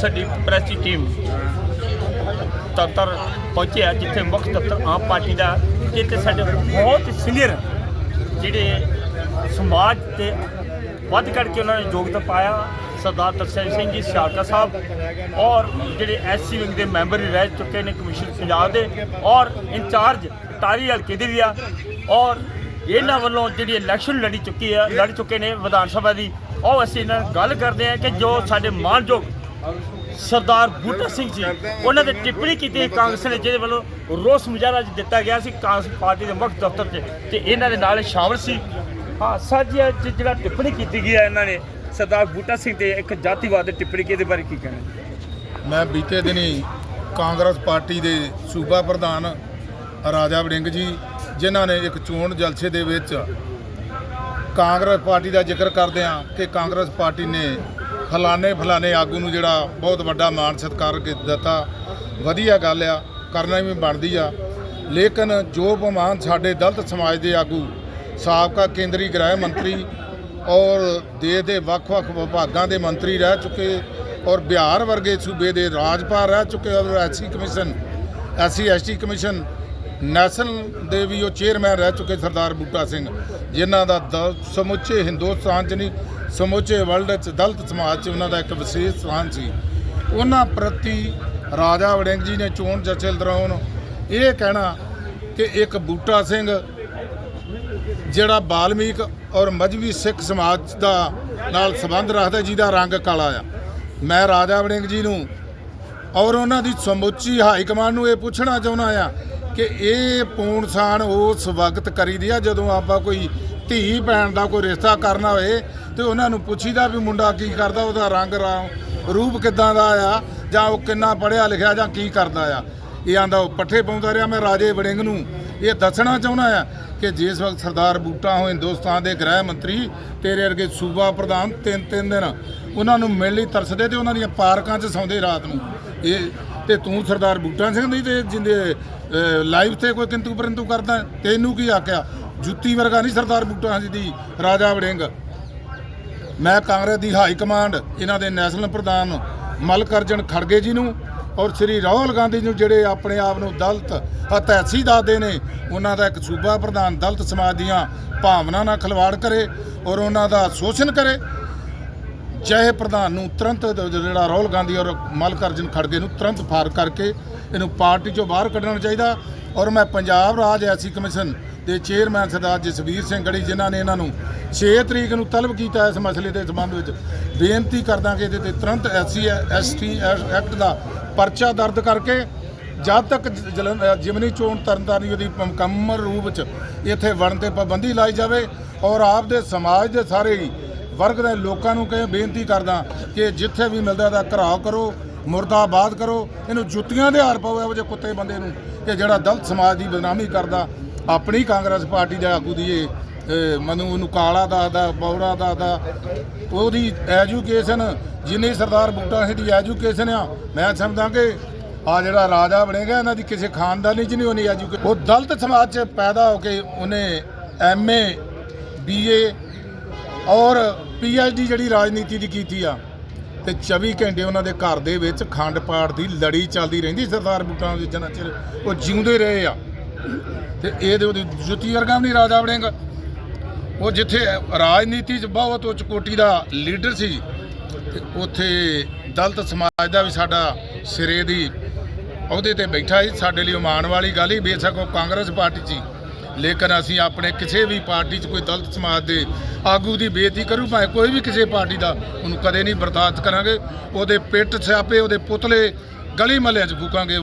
ਸਾਡੀ ਪ੍ਰੈਸ ਦੀ ਟੀਮ ਦਫ਼ਤਰ ਪਹੁੰਚਿਆ ਜਿੱਥੇ ਮੁੱਖ ਦਫ਼ਤਰ ਆਮ ਪਾਰਟੀ ਦਾ, ਜਿੱਥੇ ਸਾਡੇ ਬਹੁਤ ਸੀਨੀਅਰ ਜਿਹੜੇ ਸਮਾਜ ਤੇ ਵੱਧ ਕਰਕੇ ਉਹਨਾਂ ਨੇ ਯੋਗਦਾਨ ਪਾਇਆ, ਸਰਦਾਰ ਤਰਸੇਮ ਸਿੰਘ ਜੀ ਸਿਆਲਕਾ ਸਾਹਿਬ ਔਰ ਜਿਹੜੇ ਐਸਸੀ ਵਿੰਗ ਦੇ ਮੈਂਬਰ ਵੀ ਰਹਿ ਚੁੱਕੇ ਨੇ ਕਮਿਸ਼ਨ ਪੰਜਾਬ ਦੇ ਔਰ ਇੰਚਾਰਜ ਟਾਰੀ ਹਲਕੇ ਦੇ ਵੀ ਆ ਔਰ ਇਹਨਾਂ ਵੱਲੋਂ ਜਿਹੜੀ ਇਲੈਕਸ਼ਨ ਲੜੀ ਚੁੱਕੀ ਆ ਲੜ ਚੁੱਕੇ ਨੇ ਵਿਧਾਨ ਸਭਾ ਦੀ, ਉਹ ਅਸੀਂ ਇਹਨਾਂ ਨਾਲ ਗੱਲ ਕਰਦੇ ਆ ਕਿ ਜੋ ਸਾਡੇ ਮਾਨਯੋਗ ਸਰਦਾਰ ਬੂਟਾ ਸਿੰਘ ਜੀ, ਉਹਨਾਂ ਦੇ ਟਿੱਪਣੀ ਕੀਤੀ ਕਾਂਗਰਸ ਨੇ, ਜਿਹਦੇ ਵੱਲੋਂ ਰੋਸ ਮੁਜ਼ਾਹਰਾ ਅੱਜ ਦਿੱਤਾ ਗਿਆ ਸੀ ਕਾਂਗਰਸ ਪਾਰਟੀ ਦੇ ਮੁੱਖ ਦਫ਼ਤਰ 'ਚ ਤੇ ਇਹਨਾਂ ਦੇ ਨਾਲ ਇਹ ਸ਼ਾਮਲ ਸੀ। ਹਾਂ ਸਰ ਜੀ, ਅੱਜ ਜਿਹੜਾ ਟਿੱਪਣੀ ਕੀਤੀ ਗਈ ਹੈ ਇਹਨਾਂ ਨੇ, ਸਰਦਾਰ ਬੂਟਾ ਸਿੰਘ ਤੇ ਇੱਕ ਜਾਤੀਵਾਦ ਦੀ ਟਿੱਪਣੀ ਕੀ ਇਹਦੇ ਬਾਰੇ ਕੀ ਕਹਿਣਾ? ਮੈਂ ਬੀਤੇ ਦਿਨੀ ਕਾਂਗਰਸ ਪਾਰਟੀ ਦੇ ਸੂਬਾ ਪ੍ਰਧਾਨ ਰਾਜਾ ਵੜਿੰਗ ਜੀ, ਜਿਨ੍ਹਾਂ ਨੇ ਇੱਕ ਚੋਣ ਜਲਸੇ ਦੇ ਵਿੱਚ ਕਾਂਗਰਸ ਪਾਰਟੀ ਦਾ ਜ਼ਿਕਰ ਕਰਦੇ ਆ ਕਿ ਕਾਂਗਰਸ ਪਾਰਟੀ ਨੇ ਫਲਾਣੇ ਫਲਾਣੇ ਆਗੂ ਨੂੰ ਜਿਹੜਾ ਬਹੁਤ ਵੱਡਾ ਮਾਣ ਸਤਿਕਾਰ ਦਿੱਤਾ। ਵਧੀਆ ਗੱਲ ਆ, ਕਰਨਾ ਵੀ ਬਣਦੀ ਆ। ਲੇਕਿਨ ਜੋ ਬਮਾਨ ਸਾਡੇ ਦਲਿਤ ਸਮਾਜ ਦੇ ਆਗੂ, ਸਾਬਕਾ ਕੇਂਦਰੀ ਗ੍ਰਹਿ ਮੰਤਰੀ ਔਰ ਦੇਸ਼ ਦੇ ਵੱਖ-ਵੱਖ ਵਿਭਾਗਾਂ ਦੇ ਮੰਤਰੀ ਰਹਿ ਚੁੱਕੇ ਔਰ ਬਿਹਾਰ ਵਰਗੇ ਸੂਬੇ ਦੇ ਰਾਜਪਾਲ ਰਹਿ ਚੁੱਕੇ ਔਰ SC commission, SC, ST commission national ਦੇ ਵੀ ਉਹ ਚੇਅਰਮੈਨ ਰਹਿ ਚੁੱਕੇ ਸਰਦਾਰ ਬੂਟਾ ਸਿੰਘ, ਜਿਨ੍ਹਾਂ ਦਾ ਦ- ਸਮੁੱਚੇ ਹਿੰਦੁਸਤਾਨ 'ਚ ਨਹੀਂ, ਸਮੁੱਚੇ ਵਰਲਡ 'ਚ, ਦਲਿਤ ਸਮਾਜ 'ਚ ਉਹਨਾਂ ਦਾ ਇੱਕ ਵਿਸ਼ੇਸ਼ ਸਥਾਨ ਸੀ। ਉਹਨਾਂ ਪ੍ਰਤੀ ਰਾਜਾ ਵੜਿੰਗ ਜੀ ਨੇ ਚੋਣ ਜਥੇਦਾਰ ਦੌਰਾਨ ਇਹ ਕਹਿਣਾ ਕਿ ਇੱਕ ਬੂਟਾ ਸਿੰਘ ਜਿਹੜਾ ਬਾਲਮੀਕ ਔਰ ਮਜਬੀ ਸਿੱਖ ਸਮਾਜ ਦਾ ਨਾਲ ਸੰਬੰਧ ਰੱਖਦਾ, ਜਿਹਦਾ ਰੰਗ ਕਾਲਾ ਆ। ਮੈਂ ਰਾਜਾ ਵੜਿੰਗ ਜੀ ਨੂੰ ਔਰ ਉਹਨਾਂ ਦੀ ਸਮੁੱਚੀ ਹਾਈ ਕਮਾਂਡ ਨੂੰ ਇਹ ਪੁੱਛਣਾ ਚਾਹੁੰਦਾ ਆ ਕਿ ਇਹ ਪੂਣਸਾਨ ਉਸ ਵਕਤ ਕਰੀਦੀ ਆ ਜਦੋਂ ਆਪਾਂ ਕੋਈ ਧੀ ਭੈਣ ਦਾ ਕੋਈ ਰਿਸ਼ਤਾ ਕਰਨਾ ਹੋਏ ਤੇ ਉਹਨਾਂ ਨੂੰ ਪੁੱਛੀਦਾ ਵੀ ਮੁੰਡਾ ਕੀ ਕਰਦਾ, ਉਹਦਾ ਰੰਗ ਰਾ- ਰੂਪ ਕਿਦਾਂ ਦਾ ਆ, ਜਾਂ ਉਹ ਕਿੰਨਾ ਪੜ੍ਹਿਆ ਲਿਖਿਆ ਜਾਂ ਕੀ ਕਰਦਾ ਆ। ਇਹ ਆਂਦਾ ਉਹ ਪੱਠੇ ਪਾਉਂਦਾ ਰਿਹਾ ਮੈਂ ਰਾਜੇ ਵੜਿੰਗ ਨੂੰ। ਇਹ ਦੱਸਣਾ ਚਾਹੁੰਦਾ ਆ ਕਿ ਜਿਸ ਵਕਤ ਸਰਦਾਰ ਬੂਟਾ ਹੋ ਹਿੰਦੁਸਤਾਨ ਦੇ ਗ੍ਰਹਿ ਮੰਤਰੀ, ਤੇਰੇ ਵਰਗੇ ਸੂਬਾ ਪ੍ਰਧਾਨ ਤਿੰਨ ਤਿੰਨ ਦਿਨ ਉਹਨਾਂ ਨੂੰ ਮਿਲ ਲਈ ਤਰਸਦੇ ਤੇ ਉਹਨਾਂ ਦੀਆਂ ਪਾਰਕਾਂ 'ਚ ਸੌਂਦੇ ਰਾਤ ਨੂੰ। ਇਹ ਤੇ ਤੂੰ ਸਰਦਾਰ ਬੂਟਾ ਸਿੰਘ ਦੀ ਤੇ ਜਿੰਦੇ ਲਾਈਵ ਤੇ ਕੋਈ ਕਿੰਤੂ ਪਰੰਤੂ ਕਰਦਾ ਤੈਨੂੰ ਕੀ ਆਖਿਆ? ਜੁੱਤੀ ਵਰਗਾ ਨਹੀਂ ਸਰਦਾਰ ਬੂਟਾ ਸਿੰਘ ਦੀ, ਰਾਜਾ ਵੜਿੰਗ। ਮੈਂ ਕਾਂਗਰਸ ਦੀ ਹਾਈ ਕਮਾਂਡ ਇਹਨਾਂ ਦੇ ਨੈਸ਼ਨਲ ਪ੍ਰਧਾਨ ਮਲਕ ਅਰਜਨ ਖੜਗੇ ਜੀ ਨੂੰ ਔਰ ਸ੍ਰੀ ਰਾਹੁਲ ਗਾਂਧੀ ਨੂੰ ਜਿਹੜੇ ਆਪਣੇ ਆਪ ਨੂੰ ਦਲਤ ਹਤੈਸੀ ਦੱਸਦੇ ਨੇ, ਉਹਨਾਂ ਦਾ ਇੱਕ ਸੂਬਾ ਪ੍ਰਧਾਨ ਦਲਤ ਸਮਾਜ ਦੀਆਂ ਭਾਵਨਾ ਨਾਲ ਖਿਲਵਾੜ ਕਰੇ ਔਰ ਉਹਨਾਂ ਦਾ ਸ਼ੋਸ਼ਣ ਕਰੇ। ਚਾਹੇ ਪ੍ਰਧਾਨ ਨੂੰ ਤੁਰੰਤ ਜਿਹੜਾ ਰਾਹੁਲ ਗਾਂਧੀ ਔਰ ਮਲਕ ਅਰਜਨ ਖੜਗੇ ਨੂੰ ਤੁਰੰਤ ਫਾਰ ਕਰਕੇ ਇਹਨੂੰ ਪਾਰਟੀ ਚੋਂ ਬਾਹਰ ਕੱਢਣਾ ਚਾਹੀਦਾ। ਔਰ ਮੈਂ ਪੰਜਾਬ ਰਾਜ ਐਸੀ ਕਮਿਸ਼ਨ ਦੇ ਚੇਅਰਮੈਨ ਸਰਦਾਰ ਜਸਵੀਰ ਸਿੰਘ ਗੜੀ, ਜਿਨ੍ਹਾਂ ਨੇ ਇਹਨਾਂ ਨੂੰ 6 ਤਰੀਕ ਨੂੰ ਤਲਬ ਕੀਤਾ ਇਸ ਮਸਲੇ ਦੇ ਸੰਬੰਧ ਵਿੱਚ, ਬੇਨਤੀ ਕਰਦਾ ਕਿ ਇਹਦੇ ਤੇ ਤੁਰੰਤ ਐਸਸੀ, ਐਸਟੀ ਐਕਟ ਦਾ ਪਰਚਾ ਦਰਦ ਕਰਕੇ ਜਦ ਤੱਕ ਜ- ਜਿਮਨੀ ਚੋਣ ਤਰਨਤਾਰਨ ਉਹਦੀ ਮੁਕੰਮਲ ਰੂਪ ਵਿੱਚ ਇੱਥੇ ਵੜਨ ਤੇ ਪਾਬੰਦੀ ਲਾਈ ਜਾਵੇ ਔਰ ਆਪ ਦੇ ਸਮਾਜ ਦੇ ਸਾਰੇ ਵਰਗ ਦੇ ਲੋਕਾਂ ਨੂੰ ਕਹੇ ਬੇਨਤੀ ਕਰਦਾ ਕਿ ਜਿੱਥੇ ਵੀ ਮਿਲਦਾ ਦਾ ਘਰਾਓ ਕਰੋ, ਮੁਰਦਾਬਾਦ ਕਰੋ, ਇਹਨੂੰ ਜੁੱਤੀਆਂ ਦੇ ਹਾਰ ਪਾਓ, ਇਹੋ ਜਿਹੇ ਕੁੱਤੇ ਬੰਦੇ ਨੂੰ ਕਿ ਜਿਹੜਾ ਦਲਤ ਸਮਾਜ ਦੀ ਬਦਨਾਮੀ ਕਰਦਾ। ਆਪਣੀ ਕਾਂਗਰਸ ਪਾਰਟੀ ਦੇ ਆਗੂ ਦੀ ਇਹ ਮੈਨੂੰ, ਉਹਨੂੰ ਕਾਲਾ ਦੱਸਦਾ, ਬੌੜਾ ਦੱਸਦਾ। ਉਹਦੀ ਐਜੂਕੇਸ਼ਨ ਜਿੰਨੀ ਸਰਦਾਰ ਬੁੱਟਾ ਸਿੰਘ ਦੀ ਐਜੂਕੇਸ਼ਨ ਆ, ਮੈਂ ਸਮਝਦਾ ਕਿ ਆ ਜਿਹੜਾ ਰਾਜਾ ਬਣੇਗਾ ਇਹਨਾਂ ਦੀ ਕਿਸੇ ਖਾਨਦਾਨੀ ਚ ਨਹੀਂ ਹੋਣੀ ਐਜੂਕੇਸ਼ਨ ਉਹ ਦਲਤ ਸਮਾਜ ਚ ਪੈਦਾ ਹੋ ਕੇ ਉਹਨੇ ਐਮਏ ਬੀਏ ਔਰ ਪੀਐਚਡੀ ਜਿਹੜੀ ਰਾਜਨੀਤੀ ਦੀ ਕੀਤੀ ਆ, ਤੇ 24 ਘੰਟੇ ਉਹਨਾਂ ਦੇ ਘਰ ਦੇ ਵਿੱਚ ਖੰਡ ਪਾਠ ਦੀ ਲੜੀ ਚੱਲਦੀ ਰਹਿੰਦੀ, ਸਰਦਾਰ ਬੂਟਾ ਦੇ ਜਨਾ ਚਿਰ ਉਹ ਜਿਉਂਦੇ ਰਹੇ ਆ। ਤੇ ਇਹਦੇ ਉਹਦੀ ਜੁੱਤੀ ਵਰਗਾ ਵੀ ਨਹੀਂ ਰਾਜਾ ਬਣੇਗਾ ਉਹ ਜਿੱਥੇ ਰਾਜਨੀਤੀ 'ਚ ਬਹੁਤ ਉੱਚ ਕੋਟੀ ਦਾ ਲੀਡਰ ਸੀ, ਤੇ ਉੱਥੇ ਦਲਤ ਸਮਾਜ ਦਾ ਵੀ ਸਾਡਾ ਸਿਰੇ ਦੀ ਅਹੁਦੇ ਤੇ ਬੈਠਾ ਸੀ। ਸਾਡੇ ਲਈ ਉਹ ਮਾਣ ਵਾਲੀ ਗੱਲ ਹੀ ਬੇਸ਼ੱਕ ਉਹ ਕਾਂਗਰਸ ਪਾਰਟੀ 'ਚ ਲੇਕਿਨ ਅਸੀਂ ਆਪਣੇ ਕਿਸੇ ਵੀ ਪਾਰਟੀ 'ਚ ਕੋਈ ਦਲਿਤ ਸਮਾਜ ਦੇ ਆਗੂ ਦੀ ਬੇਇੱਜ਼ਤੀ ਕਰੂ, ਭਾਵੇਂ ਕੋਈ ਵੀ ਕਿਸੇ ਪਾਰਟੀ ਦਾ, ਉਹਨੂੰ ਕਦੇ ਨਹੀਂ ਬਰਦਾਸ਼ਤ ਕਰਾਂਗੇ। ਉਹਦੇ ਪਿੱਠ ਸਿਆਪੇ, ਉਹਦੇ ਪੁਤਲੇ ਗਲੀ ਮਹੱਲਿਆਂ 'ਚ ਫੂਕਾਂਗੇ।